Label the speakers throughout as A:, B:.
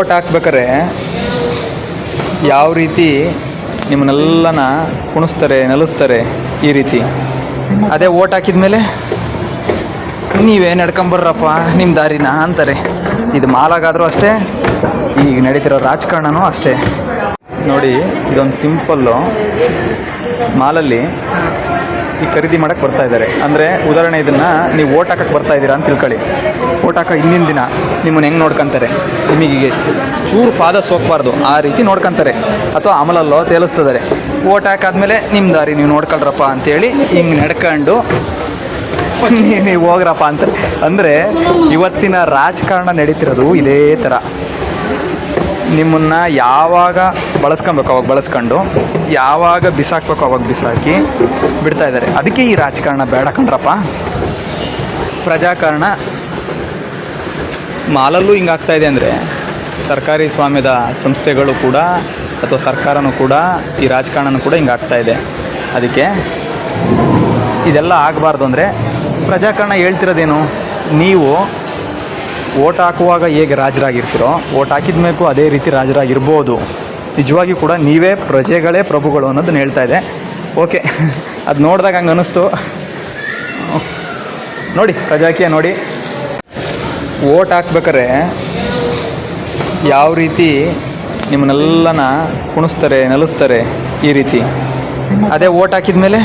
A: Vote ಹಾಕ್ಬೇಕಾರೆ ಯಾವ ರೀತಿ ನಿಮ್ಮನ್ನೆಲ್ಲನ ಕುಣಿಸ್ತಾರೆ, ನಲಿಸ್ತಾರೆ ಈ ರೀತಿ? ಅದೇ ಓಟ್ ಹಾಕಿದ್ಮೇಲೆ ನೀವೇ ನಡ್ಕೊಂಬರ್ರಪ್ಪ ನಿಮ್ಮ ದಾರಿನ ಅಂತಾರೆ. ಇದು ಮಾಲಾಗಾದರೂ ಅಷ್ಟೇ, ಈಗ ನಡೀತಿರೋ ರಾಜಕಾರಣನೂ ಅಷ್ಟೇ. ನೋಡಿ, ಇದೊಂದು ಸಿಂಪಲ್ಲು ಮಾಲಲ್ಲಿ ಈ ಖರೀದಿ ಮಾಡೋಕ್ಕೆ ಬರ್ತಾ ಇದ್ದಾರೆ. ಅಂದರೆ ಉದಾಹರಣೆ ಇದನ್ನು ನೀವು ಓಟ್ ಹಾಕಕ್ಕೆ ಬರ್ತಾ ಇದ್ದೀರಾ ಅಂತ ತಿಳ್ಕೊಳ್ಳಿ. ಓಟ್ ಹಾಕೋ ಹಿಂದಿನ ದಿನ ನಿಮ್ಮನ್ನು ಹೆಂಗೆ ನೋಡ್ಕೊಂತಾರೆ? ನಿಮಗೆ ಚೂರು ಪಾದ ಸೋಕ್ಬಾರ್ದು. ಆ ರೀತಿ ನೋಡ್ಕೊಂತಾರೆ. ಅಥವಾ ಅಮಲಲ್ಲೋ ತೇಲಿಸ್ತಿದ್ದಾರೆ. ಓಟ್ ಹಾಕಾದ್ಮೇಲೆ ನಿಮ್ಮ ದಾರಿ ನೀವು ನೋಡ್ಕೊಳ್ರಪ್ಪ ಅಂತೇಳಿ ಹಿಂಗೆ ನಡ್ಕೊಂಡು ನೀವು ಹೋಗ್ರಪ್ಪ ಅಂತ. ಅಂದರೆ ಇವತ್ತಿನ ರಾಜಕಾರಣ ನಡೀತಿರೋದು ಇದೇ ಥರ ನಿಮ್ಮನ್ನು ಯಾವಾಗ ಬಳಸ್ಕೊಬೇಕು, ಅವಾಗ ಬಳಸ್ಕೊಂಡು. ಯಾವಾಗ ಬಿಸಾಕ್ಬೇಕು, ಅವಾಗ ಬಿಸಾಕಿ ಬಿಡ್ತಾ ಇದ್ದಾರೆ. ಅದಕ್ಕೆ ಈ ರಾಜಕಾರಣ ಬೇಡ ಕಣ್ರಪ್ಪ. ಪ್ರಜಾಕಾರಣ ಮಾಲಲ್ಲೂ ಹಿಂಗಾಗ್ತಾ ಇದೆ ಅಂದರೆ ಸರ್ಕಾರಿ ಸ್ವಾಮ್ಯದ ಸಂಸ್ಥೆಗಳು ಕೂಡ ಅಥವಾ ಸರ್ಕಾರನೂ ಕೂಡ ಈ ರಾಜಕಾರಣನೂ ಕೂಡ ಹಿಂಗಾಗ್ತಾ ಇದೆ. ಅದಕ್ಕೆ ಇದೆಲ್ಲ ಆಗಬಾರ್ದು ಅಂದರೆ ಪ್ರಜಾಕರಣ ಹೇಳ್ತಿರೋದೇನು? ನೀವು ಓಟ್ ಹಾಕುವಾಗ ಹೇಗೆ ರಾಜರಾಗಿರ್ತೀರೋ ಓಟ್ ಹಾಕಿದ ಮೇಲೂ ಅದೇ ರೀತಿ ರಾಜರಾಗಿರ್ಬೋದು ನಿಜವಾಗಿಯೂ ಕೂಡ ನೀವೇ ಪ್ರಜೆಗಳೇ ಪ್ರಭುಗಳು ಅನ್ನೋದನ್ನ ಹೇಳ್ತಾ ಇದೆ. ಓಕೆ, ಅದು ನೋಡಿದಾಗ ಹಂಗೆ ಅನ್ನಿಸ್ತು. ನೋಡಿ, ಪ್ರಜಾಕೀಯ ನೋಡಿ. ಓಟ್ ಹಾಕ್ಬೇಕಾರೆ ಯಾವ ರೀತಿ ನಿಮ್ಮನ್ನೆಲ್ಲನ ಕುಣಿಸ್ತಾರೆ, ನಲಿಸ್ತಾರೆ ಈ ರೀತಿ? ಅದೇ ಓಟ್ ಹಾಕಿದ್ಮೇಲೆ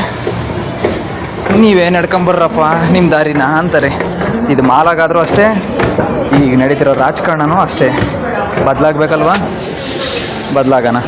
A: ನೀವೇ ನಡ್ಕೊಂಬರ್ರಪ್ಪ ನಿಮ್ಮ ದಾರಿನ ಅಂತಾರೆ. ಇದು ಮಾಲಾಗಾದರೂ ಅಷ್ಟೇ, ಈಗ ನಡೀತಿರೋ ರಾಜಕಾರಣನೂ ಅಷ್ಟೇ. ಬದಲಾಗಬೇಕಲ್ವಾ? बदला का ना